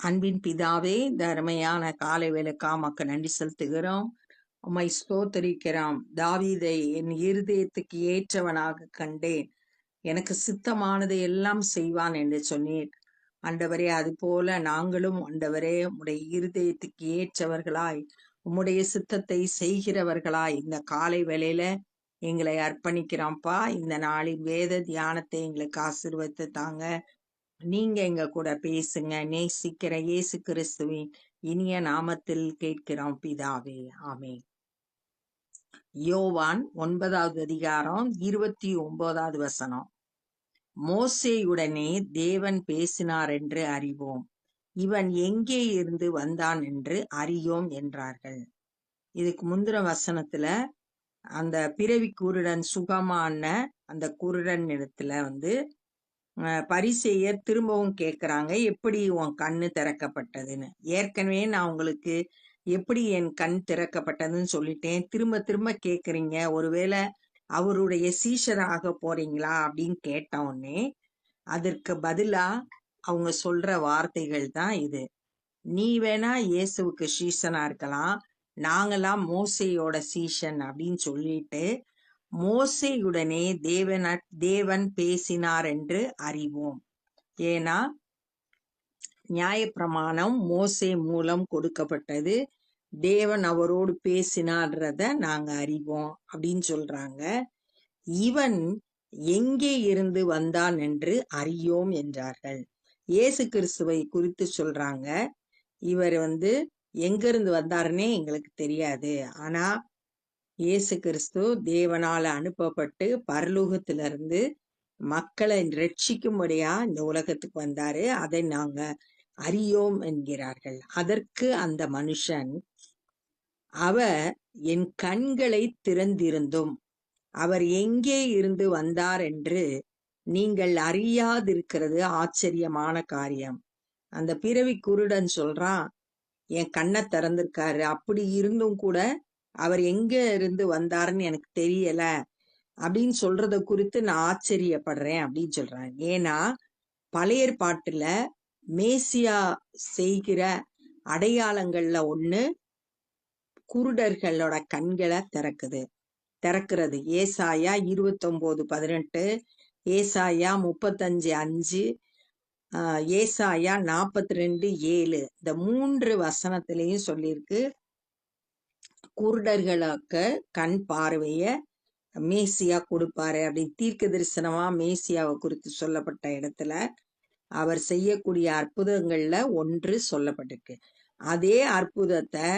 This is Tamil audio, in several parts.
அன்பின் பிதாவே இந்த அருமையான காலை வேலைக்கா மக்கள் நன்றி செலுத்துகிறோம். உம்மை ஸ்தோத்தரிக்கிறோம். தாவீதை என் இருதயத்துக்கு ஏற்றவனாக கண்டேன். எனக்கு சித்தமானதை எல்லாம் செய்வான் என்று சொன்னீர். அண்டவரே அது போல நாங்களும் அண்டவரே உம்முடைய இருதயத்துக்கு ஏற்றவர்களாய் உம்முடைய சித்தத்தை செய்கிறவர்களாய் இந்த காலை வேளையில எங்களை அர்ப்பணிக்கிறோம்ப்பா. இந்த நாளின் வேத தியானத்தை எங்களுக்கு ஆசீர்வதித்து தாங்க. நீங்க எங்க கூட பேசுங்க. நேசிக்கிற இயேசு கிறிஸ்துவின் இனிய நாமத்தில் கேட்கிறோம் பிதாவே. ஆமே யோவான் ஒன்பதாவது அதிகாரம் இருபத்தி ஒன்பதாவது வசனம். மோசேயுடனே தேவன் பேசினார் என்று அறிவோம். இவன் எங்கே இருந்து வந்தான் என்று அறியோம் என்றார்கள். இதுக்கு முந்தின வசனத்துல அந்த பிறவி குருடன் சுகமான அந்த குருடன் இடத்துல வந்து பரிசெயர் திரும்பவும் கேட்குறாங்க எப்படி உன் கண்ணு திறக்கப்பட்டதுன்னு? ஏற்கனவே நான் உங்களுக்கு எப்படி என் கண் திறக்கப்பட்டதுன்னு சொல்லிட்டேன். திரும்ப திரும்ப கேக்குறீங்க. ஒருவேளை அவருடைய சீஷராக போறீங்களா அப்படின்னு கேட்டவுடனே அதற்கு பதிலா அவங்க சொல்ற வார்த்தைகள் தான் இது. நீ வேணா இயேசுவுக்கு சீசனா இருக்கலாம். நாங்களாம் மோசையோட சீஷன் அப்படின்னு சொல்லிட்டு மோசையுடனே தேவன தேவன் பேசினார் என்று அறிவோம். ஏன்னா நியாயப்பிரமாணம் மோசே மூலம் கொடுக்கப்பட்டது. தேவன் அவரோடு பேசினார்ன்றத நாங்க அறிவோம் அப்படின்னு சொல்றாங்க. இவன் எங்கே இருந்து வந்தான் என்று அறியோம் என்றார்கள். இயேசு கிறிஸ்துவை குறித்து சொல்றாங்க. இவர் வந்து எங்கிருந்து வந்தாருன்னே எங்களுக்கு தெரியாது. ஆனா இயேசு கிறிஸ்து தேவனால அனுப்பப்பட்டு பரலோகத்திலிருந்து மக்களை ரட்சிக்கும்படியா இந்த உலகத்துக்கு வந்தாரு. அதை நாங்க அறியோம் என்கிறார்கள். அதற்கு அந்த மனுஷன் அவர் என் கண்களை திறந்திருந்தும் அவர் எங்கே இருந்து வந்தார் என்று நீங்கள் அறியாதிருக்கிறது. ஆச்சரியமான காரியம். அந்த பிறவி குருடன் சொல்றான் என் கண்ணை திறந்திருக்காரு. அப்படி இருந்தும் கூட அவர் எங்க இருந்து வந்தாருன்னு எனக்கு தெரியல. அப்படின்னு சொல்றத குறித்து நான் ஆச்சரியப்படுறேன் அப்படின்னு சொல்றாங்க. ஏன்னா பழைய பாட்டுல மேசியா செய்கிற அடையாளங்கள்ல ஒண்ணு குருடர்களோட கண்களை திறக்குது. திறக்கிறது. ஏசாயா இருபத்தொன்பது பதினெட்டு ஏசாயா முப்பத்தஞ்சு அஞ்சு ஏசாயா நாற்பத்தி ரெண்டு ஏழு. இந்த மூன்று வசனத்திலையும் சொல்லியிருக்கு. குருடர்களாக்க கண் பார்வைய மேசியா கொடுப்பாரு அப்படின்னு தீர்க்க தரிசனமா மேசியாவை குறித்து சொல்லப்பட்ட இடத்துல அவர் செய்யக்கூடிய அற்புதங்கள்ல ஒன்று சொல்லப்பட்டிருக்கு. அதே அற்புதத்தை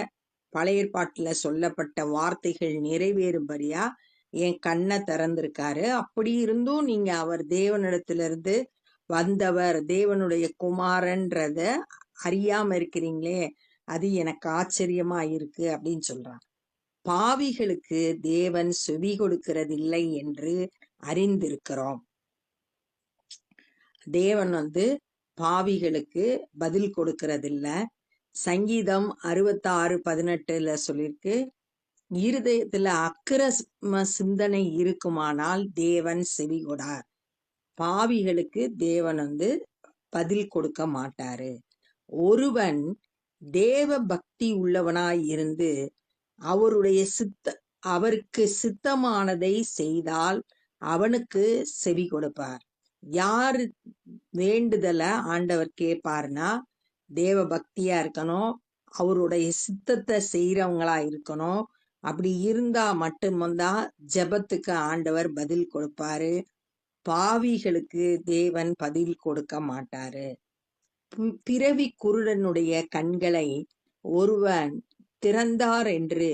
பழைய ஏற்பாட்டுல சொல்லப்பட்ட வார்த்தைகள் நிறைவேறும்படியா என் கண்ணை திறந்திருக்காரு. அப்படி இருந்தும் நீங்க அவர் தேவனிடத்திலிருந்து வந்தவர் தேவனுடைய குமாரன்றத அறியாம இருக்கிறீங்களே அது எனக்கு ஆச்சரியமா இருக்கு அப்படின்னு சொல்றான் பாவிகளுக்கு தேவன் செவி கொடுக்கிறதில்லை என்று அறிந்திருக்கிறோம். தேவன் வந்து பாவிகளுக்கு பதில் கொடுக்கறதில்ல. சங்கீதம் அறுபத்தி ஆறு பதினெட்டுல சொல்லியிருக்கு இருதயத்துல அக்கிரம சிந்தனை இருக்குமானால் தேவன் செவி கொடார். பாவிகளுக்கு தேவன் வந்து பதில் கொடுக்க மாட்டாரு. ஒருவன் தேவ பக்தி உள்ளவனாய் இருந்து அவருடைய சித்த அவருக்கு சித்தமானதை செய்தால் அவனுக்கு செவி கொடுப்பார். யார் வேண்டுதல ஆண்டவர் கேட்பார்னா தேவ பக்தியா இருக்கணும் அவருடைய சித்தத்தை செய்யறவங்களா இருக்கணும். அப்படி இருந்தா மட்டும்தான் ஜெபத்துக்கு ஆண்டவர் பதில் கொடுப்பாரு. பாவிகளுக்கு தேவன் பதில் கொடுக்க மாட்டாரு. பிறவி குருடனுடைய கண்களை ஒருவன் திறந்தார் என்று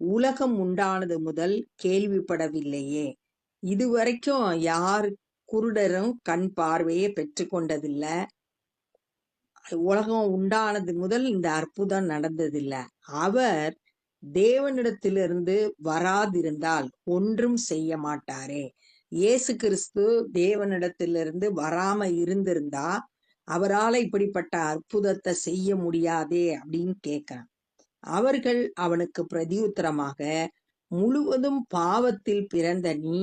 உலகம் உண்டானது முதல் கேள்விப்படவில்லையே. இதுவரைக்கும் யார் குருடரும் கண் பார்வையை பெற்றுக்கொண்டதில்ல உலகம் உண்டானது முதல் இந்த அற்புதம் நடந்ததில்ல. அவர் தேவனிடத்திலிருந்து வராதிருந்தால் ஒன்றும் செய்ய மாட்டாரே. இயேசு கிறிஸ்து தேவனிடத்திலிருந்து வராம இருந்திருந்தா அவரால இப்படிப்பட்ட அற்புதத்தை செய்ய முடியாதே அப்படின்னு கேட்கிறான் அவர்கள் அவனுக்கு பிரதியுத்தரமாக முழுவதும் பாவத்தில் பிறந்த நீ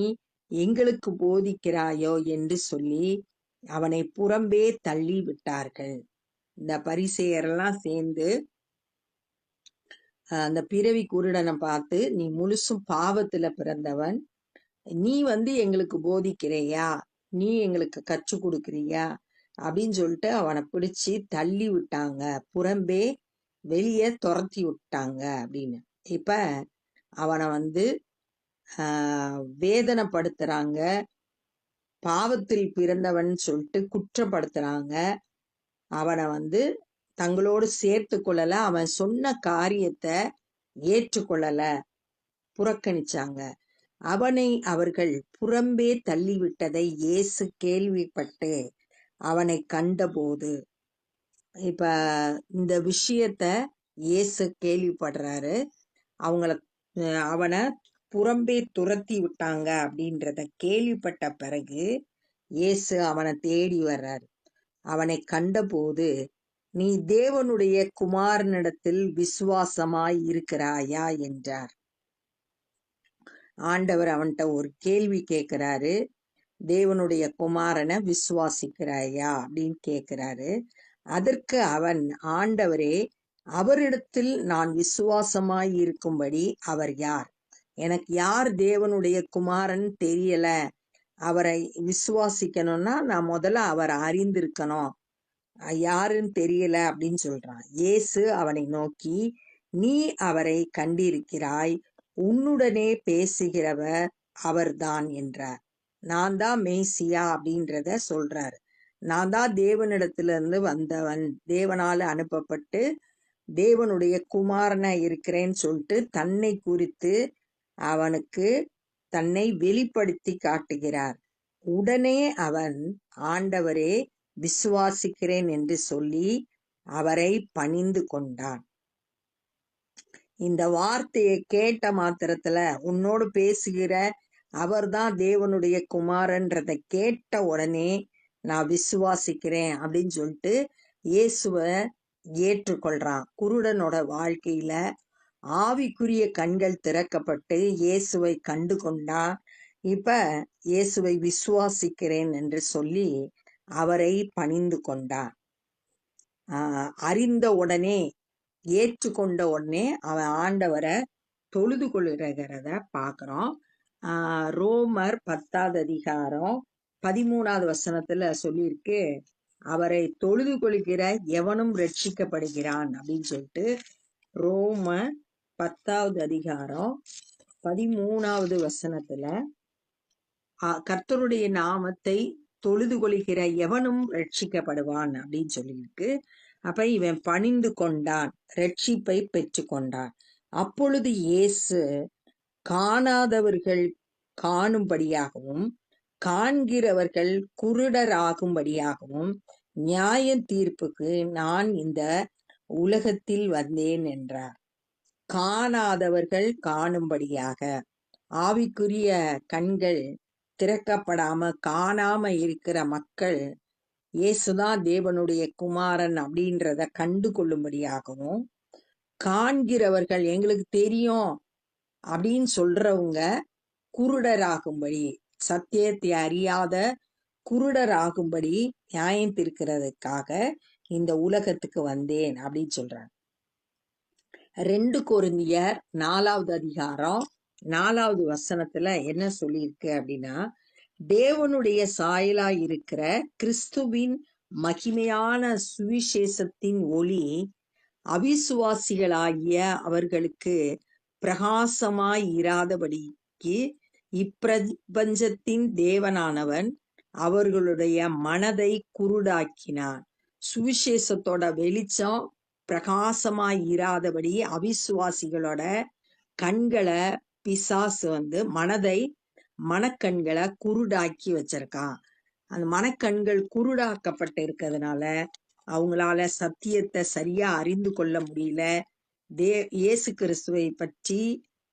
எங்களுக்கு போதிக்கிறாயோ? என்று சொல்லி அவனை புறம்பே தள்ளி விட்டார்கள். இந்த பரிசெயரெல்லாம் சேர்ந்து அந்த பிறவி குருடனை பார்த்து நீ முழுசும் பாவத்துல பிறந்தவன். நீ வந்து எங்களுக்கு போதிக்கிறையா? நீ எங்களுக்கு கற்றுக் கொடுக்கிறியா? அப்படின்னு சொல்லிட்டு அவனை பிடிச்சி தள்ளி விட்டாங்க. புறம்பே வெளியே துரத்தி விட்டாங்க அப்படின்னு. இப்ப அவனை வந்து ஆஹ், வேதனைப்படுத்துறாங்க. பாவத்தில் பிறந்தவன் சொல்லிட்டு குற்றப்படுத்துறாங்க. அவனை வந்து தங்களோடு சேர்த்து கொள்ளல. அவன் சொன்ன காரியத்தை ஏற்றுக்கொள்ளல. புறக்கணிச்சாங்க. அவனை அவர்கள் புறம்பே தள்ளிவிட்டதை இயேசு கேள்விப்பட்டு அவனை கண்டபோது இப்ப இந்த விஷயத்த இயேசு கேள்விப்படுறாரு. அவங்கள அஹ் அவனை புறம்பே துரத்தி விட்டாங்க அப்படின்றத கேள்விப்பட்ட பிறகு இயேசு அவனை தேடி வர்றாரு. அவனை கண்டபோது நீ தேவனுடைய குமாரனிடத்தில் விசுவாசமாய் இருக்கிறாயா? என்றார். ஆண்டவர் அவன்கிட்ட ஒரு கேள்வி கேட்கிறாரு. தேவனுடைய குமாரனை விசுவாசிக்கிறாயா அப்படின்னு கேட்கிறாரு அதற்கு அவன் ஆண்டவரே அவரிடத்தில் நான் விசுவாசமாய் இருக்கும்படி அவர் யார்? எனக்கு யார் தேவனுடைய குமாரன் தெரியல. அவரை விசுவாசிக்கணும்னா நான் முதல்ல அவரை அறிந்திருக்கணும். யாருன்னு தெரியல அப்படின்னு சொல்றான். இயேசு அவனை நோக்கி நீ அவரை கண்டிருக்கிறாய். உன்னுடனே பேசுகிறவர் அவர்தான் என்றார். நான் தான் மேசியா அப்படின்றத சொல்றாரு. நான் தான் தேவனிடத்துல இருந்து வந்தவன். தேவனால அனுப்பப்பட்டு தேவனுடைய குமாரனை இருக்கிறேன்னு சொல்லிட்டு தன்னை குறித்து அவனுக்கு தன்னை வெளிப்படுத்தி காட்டுகிறார். உடனே அவன் ஆண்டவரே விசுவாசிக்கிறேன் என்று சொல்லி அவரை பணிந்து கொண்டான். இந்த வார்த்தையை கேட்ட மாத்திரத்துல உன்னோடு பேசுகிற அவர்தான் தேவனுடைய குமாரன்றத கேட்ட உடனே நான் விசுவாசிக்கிறேன் அப்படின்னு சொல்லிட்டு இயேசுவ ஏற்றுக்கொள்றான். குருடனோட வாழ்க்கையில ஆவிக்குரிய கண்கள் திறக்கப்பட்டு இயேசுவை கண்டு கொண்டான் இப்ப இயேசுவை விசுவாசிக்கிறேன் என்று சொல்லி அவரை பணிந்து கொண்டான் ஆஹ் அறிந்த உடனே ஏற்றுக்கொண்ட உடனே அவன் ஆண்டவரை தொழுது கொள்கிறத பார்க்கிறோம். ரோமர் பத்தாவது அதிகாரம் பதிமூணாவது வசனத்துல சொல்லியிருக்கு அவரை தொழுது கொள்கிற எவனும் ரட்சிக்கப்படுகிறான் அப்படின்னு சொல்லிட்டு ரோம பத்தாவது அதிகாரம் பதிமூணாவது வசனத்துல ஆஹ் கர்த்தருடைய நாமத்தை தொழுது கொள்கிற எவனும் ரட்சிக்கப்படுவான் அப்படின்னு சொல்லியிருக்கு. அப்ப இவன் பணிந்து கொண்டான் ரட்சிப்பை பெற்று கொண்டான் அப்பொழுது இயேசு காணாதவர்கள் காணும்படியாகவும் காண்கிறவர்கள் குருடராகும்படியாகவும் நியாய தீர்ப்புக்கு நான் இந்த உலகத்தில் வந்தேன் என்றார். காணாதவர்கள் காணும்படியாக. ஆவிக்குரிய கண்கள் திறக்கப்படாம காணாம இருக்கிற மக்கள் இயேசுதான் தேவனுடைய குமாரன் அப்படின்றத கண்டு கொள்ளும்படியாகவும் காண்கிறவர்கள் எங்களுக்கு தெரியும் அப்படின்னு சொல்றவங்க குருடராகும்படி சத்தியத்தை அறியாத குருடராகும்படி நியாயம் தீர்க்கிறதுக்காக இந்த உலகத்துக்கு வந்தேன் அப்படின்னு சொல்றாங்க. ரெண்டு கொரிந்தியர் நாலாவது அதிகாரம் நாலாவது வசனத்துல என்ன சொல்லியிருக்கு அப்படின்னா தேவனுடைய சாயலா இருக்கிற கிறிஸ்துவின் மகிமையான சுவிசேஷத்தின் ஒளி அவிசுவாசிகளாகிய அவர்களுக்கு பிரகாசமாயிராதபடிக்கு இப்பிரபஞ்சத்தின் தேவனானவன் அவர்களுடைய மனதை குருடாக்கினான் சுவிசேஷத்தோட வெளிச்சம் பிரகாசமாயிராதபடி அவிசுவாசிகளோட கண்களை பிசாசு வந்து மனதை மனக்கண்களை குருடாக்கி வச்சிருக்கான். அந்த மனக்கண்கள் குருடாக்கப்பட்டு இருக்கிறதுனால அவங்களால சத்தியத்தை சரியா அறிந்து கொள்ள முடியல. தே இயேசு கிறிஸ்துவை பற்றி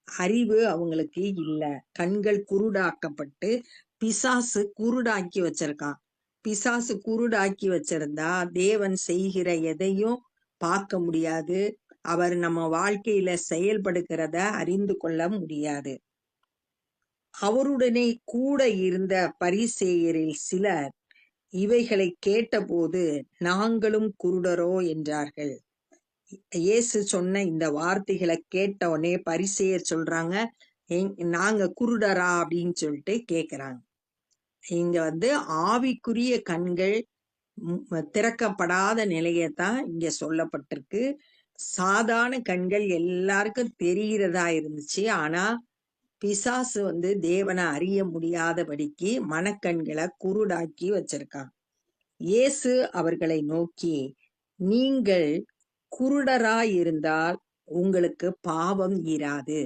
அறிவு அவங்களுக்கு இல்ல. கண்கள் குருடாக்கப்பட்டு பிசாசு குருடாக்கி வச்சிருக்கான். பிசாசு குருடாக்கி வச்சிருந்தா தேவன் செய்கிற எதையும் பார்க்க முடியாது. அவர் நம்ம வாழ்க்கையில செயல்படுகிறத அறிந்து கொள்ள முடியாது. அவருடனே கூட இருந்த பரிசேயரில் சிலர் இவைகளை கேட்டபோது நாங்களும் குருடரோ என்றார்கள். இயேசு சொன்ன இந்த வார்த்தைகளை கேட்ட உடனே பரிசெயர் சொல்றாங்க நாங்க குருடரா? அப்படின்னு சொல்லிட்டு கேக்குறாங்க. இங்க வந்து ஆவிக்குரிய கண்கள் திறக்கப்படாத நிலையத்தான் இங்க சொல்லப்பட்டிருக்கு. சாதாரண கண்கள் எல்லாருக்கும் தெரிகிறதா இருந்துச்சு. ஆனா பிசாசு வந்து தேவனை அறிய முடியாதபடிக்கு மனக்கண்களை குருடாக்கி வச்சிருக்கான் இயேசு அவர்களை நோக்கி நீங்கள் குருடராயிருந்தால் உங்களுக்கு பாவம் ஈராது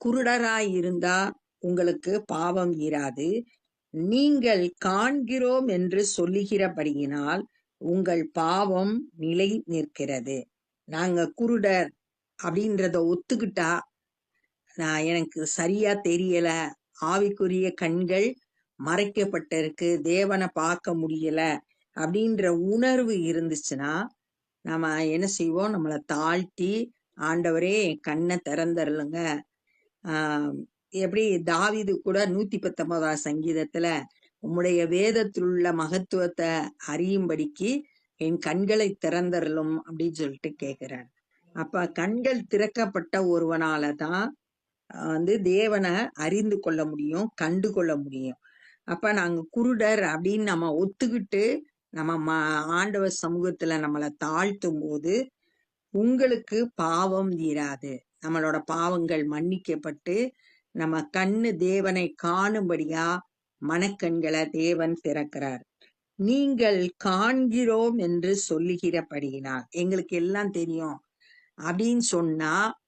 குருடராயிருந்தா உங்களுக்கு பாவம் ஈராது நீங்கள் காண்கிறோம் என்று சொல்லுகிறபடியினால் உங்கள் பாவம் நிலை நிற்கிறது. நாங்க குருடர் அப்படின்றத ஒத்துக்கிட்டா நான் எனக்கு சரியா தெரியல. ஆவிக்குரிய கண்கள் மறைக்கப்பட்டிருக்கு. தேவனை பார்க்க முடியல. அப்படின்ற உணர்வு இருந்துச்சுன்னா நம்ம என்ன செய்வோம்? நம்மளை தாழ்த்தி ஆண்டவரே என் கண்ணை திறந்தருளுங்க ஆஹ் எப்படி தாவிது கூட நூத்தி பத்தொன்பதாம் சங்கீதத்துல உம்முடைய வேதத்தில் உள்ள மகத்துவத்தை அறியும்படிக்கு என் கண்களை திறந்தருளும் அப்படின்னு சொல்லிட்டு கேக்குறார். அப்ப கண்கள் திறக்கப்பட்ட ஒருவனால தான் வந்து தேவனை அறிந்து கொள்ள முடியும் கண்டு கொள்ள முடியும். அப்ப நாங்க குருடர் அப்படின்னு நம்ம ஒத்துக்கிட்டு நம்ம ம- ஆண்டவர் சமூகத்துல நம்மளை தாழ்த்தும் போது உங்களுக்கு பாவம் தீராது. நம்மளோட பாவங்கள் மன்னிக்கப்பட்டு நம்ம கண்ணு தேவனை காணும்படியா மனக்கண்களை தேவன் திறக்கிறார். நீங்கள் காண்கிறோம் என்று சொல்லுகிறபடியினால். எங்களுக்கு எல்லாம் தெரியும். அப்படின்னு சொன்னா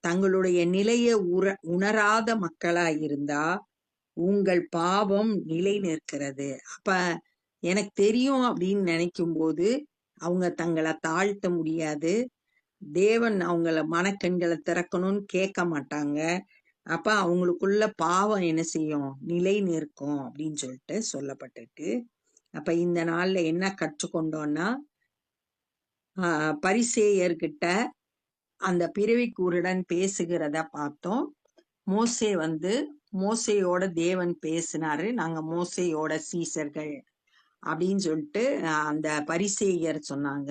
தங்களுடைய நிலையை உற உணராத மக்களா இருந்தா உங்கள் பாவம் நிலை நிற்கிறது அப்ப எனக்கு தெரியும் அப்படின்னு நினைக்கும் போது அவங்க தங்களை தாழ்த்த முடியாது. தேவன் அவங்கள மனக்கண்களை திறக்கணும்னு கேட்க மாட்டாங்க. அப்ப அவங்களுக்குள்ள பாவம் என்ன செய்யும்? நிலை நிற்கும் அப்படின்னு சொல்லிட்டு சொல்லப்பட்டிருக்கு. அப்ப இந்த நாள்ல என்ன கற்றுக்கொண்டோம்னா பரிசேயர்கிட்ட அந்த பிறவி பேசுகிறத பார்த்தோம். மோசே வந்து மோசையோட தேவன் பேசினாரு. நாங்க மோசையோட சீசர்கள் அப்படின்னு சொல்லிட்டு அந்த பரிசேயர் சொன்னாங்க.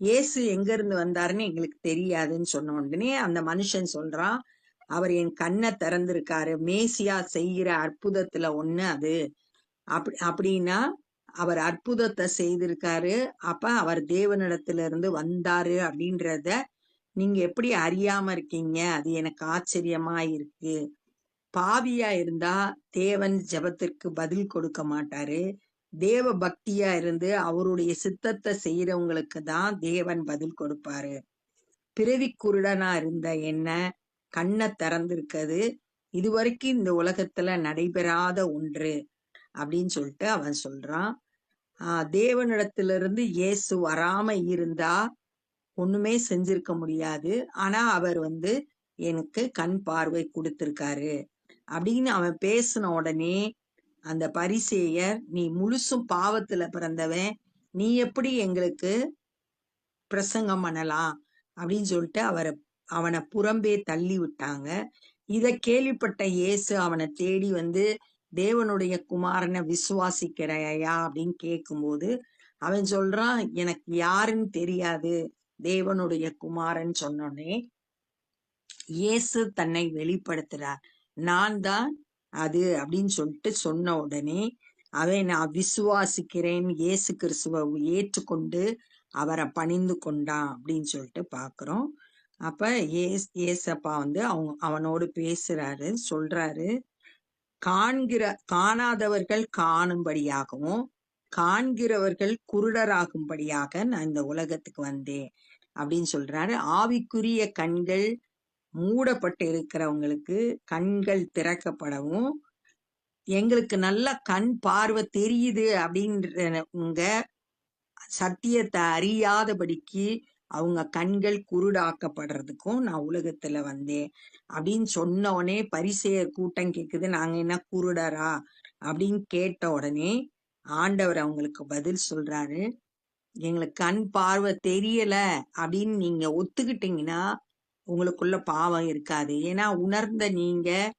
இயேசு எங்க இருந்து வந்தாருன்னு எங்களுக்கு தெரியாதுன்னு சொன்ன உடனே அந்த மனுஷன் சொல்றான் அவர் என் கண்ணை திறந்திருக்காரு. மேசியா செய்கிற அற்புதத்துல ஒண்ணு அது. அப்படி அப்படின்னா அவர் அற்புதத்தை செய்திருக்காரு. அப்ப அவர் தேவனிடத்துல இருந்து வந்தாரு அப்படின்றத நீங்க எப்படி அறியாம இருக்கீங்க? அது எனக்கு ஆச்சரியமா இருக்கு. பாவியா இருந்தா தேவன் ஜெபத்திற்கு பதில் கொடுக்க மாட்டாரு. தேவ பக்தியா இருந்து அவருடைய சித்தத்தை செய்யறவங்களுக்கு தான் தேவன் பதில் கொடுப்பாரு. பிறவி குருடனா இருந்த என்ன? கண்ணை திறந்திருக்கிறது. இதுவரைக்கும் இந்த உலகத்துல நடைபெறாத ஒன்று அப்படின்னு சொல்லிட்டு அவன் சொல்றான். ஆஹ் தேவனிடத்திலிருந்து இயேசு வராம இருந்தா ஒண்ணுமே செஞ்சிருக்க முடியாது. ஆனா அவர் வந்து எனக்கு கண் பார்வை கொடுத்திருக்காரு அப்படின்னு அவன் பேசின உடனே அந்த பரிசேயர் நீ முழுசும் பாவத்துல பிறந்தவன் நீ எப்படி எங்களுக்கு பிரசங்கம் பண்ணலாம்? அப்படின்னு சொல்லிட்டு அவரை அவனை புறம்பே தள்ளி விட்டாங்க. இத கேள்விப்பட்ட இயேசு அவனை தேடி வந்து தேவனுடைய குமாரனை விசுவாசிக்கிறையா? அப்படின்னு கேட்கும்போது அவன் சொல்றான் எனக்கு யாருன்னு தெரியாது. தேவனுடைய குமாரன் சொன்னோடனே இயேசு தன்னை வெளிப்படுத்துறார். நான் தான் அது அப்படின்னு சொல்லிட்டு சொன்ன உடனே அவன் நான் விசுவாசிக்கிறேன் இயேசு கிறிஸ்துவை ஏற்றுக்கொண்டு அவரை பணிந்து கொண்டான் அப்படின்னு சொல்லிட்டு பாக்குறோம் அப்ப ஏஸ் ஏசப்பா வந்து அவங்க அவனோடு பேசுறாரு சொல்றாரு காண்கிற காணாதவர்கள் காணும்படியாகவும் காண்கிறவர்கள் குருடராகும்படியாக நான் இந்த உலகத்துக்கு வந்தேன் அப்படின்னு சொல்றாரு. ஆவிக்குரிய கண்கள் மூடப்பட்டு இருக்கிறவங்களுக்கு கண்கள் திறக்கப்படவும் எங்களுக்கு நல்ல கண் பார்வை தெரியுது அப்படின்றவங்க சத்தியத்தை அறியாதபடிக்கு அவங்க கண்கள் குருடாக்கப்படுறதுக்கும் நான் உலகத்துல வந்தேன். அப்படின்னு சொன்ன உடனே பரிசெயர் கூட்டம் கேக்குது நாங்க என்ன குருடரா? அப்படின்னு கேட்ட உடனே ஆண்டவர் அவங்களுக்கு பதில் சொல்றாரு. எங்களுக்கு கண் பார்வை தெரியல அப்படின்னு நீங்க ஒத்துக்கிட்டீங்கன்னா உங்களுக்குள்ள பாவம் இருக்காது. ஏன்னா உணர்ந்த நீங்க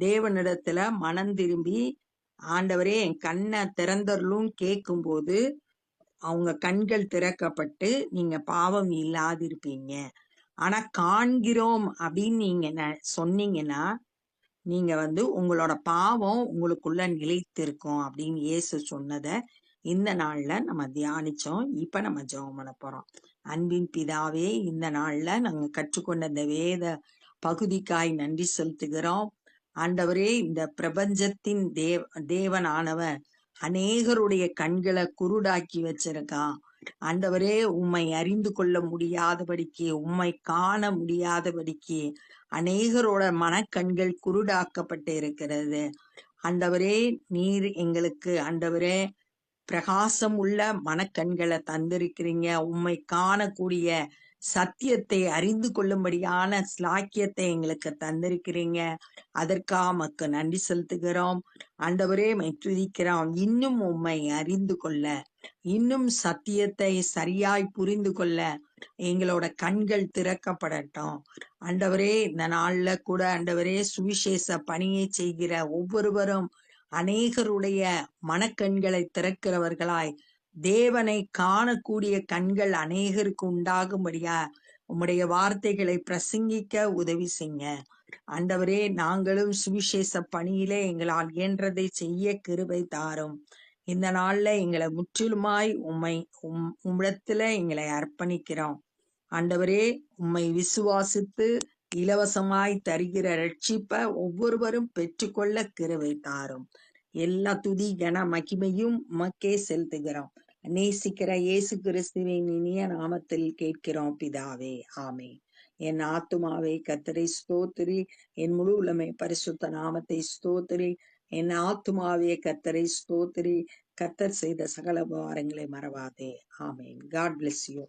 தேவனிடத்துல மனம் திரும்பி ஆண்டவரே என் கண்ணை திறந்தரலும் கேட்கும்போது அவங்க கண்கள் திறக்கப்பட்டு நீங்க பாவம் இல்லாதிருப்பீங்க. ஆனா காண்கிறோம் அப்படின்னு நீங்க ந- சொன்னீங்கன்னா நீங்க வந்து உங்களோட பாவம் உங்களுக்குள்ள நிலைத்திருக்கும் அப்படின்னு இயேசு சொன்னதை இந்த நாள்ல நம்ம தியானிச்சோம். இப்ப நம்ம ஜெபம் பண்ண போறோம். அன்பின் பிதாவே இந்த நாள்ல நாங்க கற்றுக்கொண்ட இந்த வேத பகுதிக்காய் நன்றி செலுத்துகிறோம். ஆண்டவரே இந்த பிரபஞ்சத்தின் தேவ தேவனானவர் அநேகருடைய கண்களை குருடாக்கி வச்சிருக்கான் ஆண்டவரே உம்மை அறிந்து கொள்ள முடியாதபடிக்கு உம்மை காண முடியாதபடிக்கு அநேகரோட மனக்கண்கள் குருடாக்கப்பட்டு இருக்கிறது ஆண்டவரே நீர் எங்களுக்கு ஆண்டவரே பிரகாசம் உள்ள மனக்கண்களை தந்திருக்கிறீங்க. உம்மை காணக்கூடிய சத்தியத்தை அறிந்து கொள்ளும்படியான ஸ்லாக்கியத்தை எங்களுக்கு தந்திருக்கிறீங்க. அதற்காக மக்கு நன்றி செலுத்துகிறோம். ஆண்டவரே மை இன்னும் உம்மை அறிந்து கொள்ள இன்னும் சத்தியத்தை சரியாய் புரிந்து கொள்ள எங்களோட கண்கள் திறக்கப்படட்டும். ஆண்டவரே இந்த நாள்ல கூட ஆண்டவரே சுவிசேஷ பணியை செய்கிற ஒவ்வொருவரும் அநேகருடைய மனக்கண்களை திறக்கிறவர்களாய். தேவனை காணக்கூடிய கண்கள் அநேகருக்கு உண்டாகும்படியா? உம்முடைய வார்த்தைகளை பிரசங்கிக்க உதவி செய்யுங்க. ஆண்டவரே நாங்களும் சுவிசேஷ பணியிலே எங்களால் இயன்றதை செய்ய கிருபை தாரும். இந்த நாள்ல எங்களை முற்றிலுமாய் உம்மை உம் உம்மிடத்துல எங்களை அர்ப்பணிக்கிறோம். ஆண்டவரே உம்மை விசுவாசித்து இலவசமாய் தருகிற ரட்சிப்ப ஒவ்வொருவரும் பெற்றுக்கொள்ள கிருவை தாரும். எல்லா துதி கன மகிமையும் உமக்கே செலுத்துகிறோம். நேசிக்கிற இயேசு கிறிஸ்துவின் இனிய நாமத்தில் கேட்கிறோம் பிதாவே. ஆமே என் ஆத்துமாவை கத்தரை ஸ்தோத்திரி. என் முழு உலமை பரிசுத்த நாமத்தை ஸ்தோத்திரி. என் ஆத்துமாவே கத்தரை ஸ்தோத்திரி. கத்தர் செய்த சகல உபகாரங்களை மறவாதே. ஆமேன். God bless you.